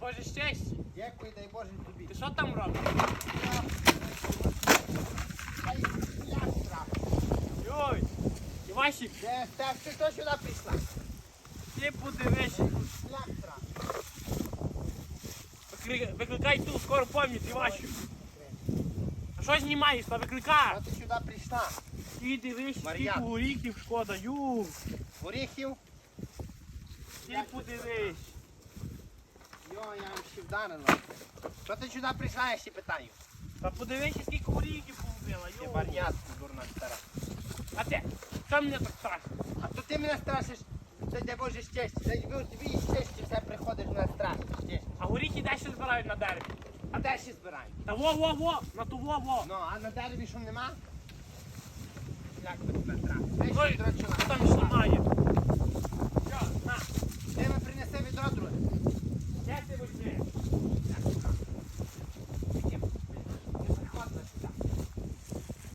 Боже щастя. Дякую, дай Боже тобі. Ти що там робиш? Йой! Івасик, Де так, ти хто сюди прийшла? ти подивись. Як трапилось? Викликай ту скору поміч, Івасик. А що знімаєш? Та викликай. А ти сюди прийшла? Ти дивись, скільки горіхів шкода. Ю, Горіхів? ти подивись. Ще вдарила. Що ти сюди прийшла, я ще питаю? Та подивись, скільки горіхів побила. Ти Ю. вар'ятку, дурна стара. А ти, що мене так страшно? А то ти мене страшиш, це дай Боже щастя. Дай Боже тобі щастя, все приходиш мене страшиш. щастя. А горіхи десь збирають на дереві. А де ще збирають? Та во-во-во, на ту во-во. Ну, а на дереві що нема? Як би тебе? Дай Ой, ще дрочила.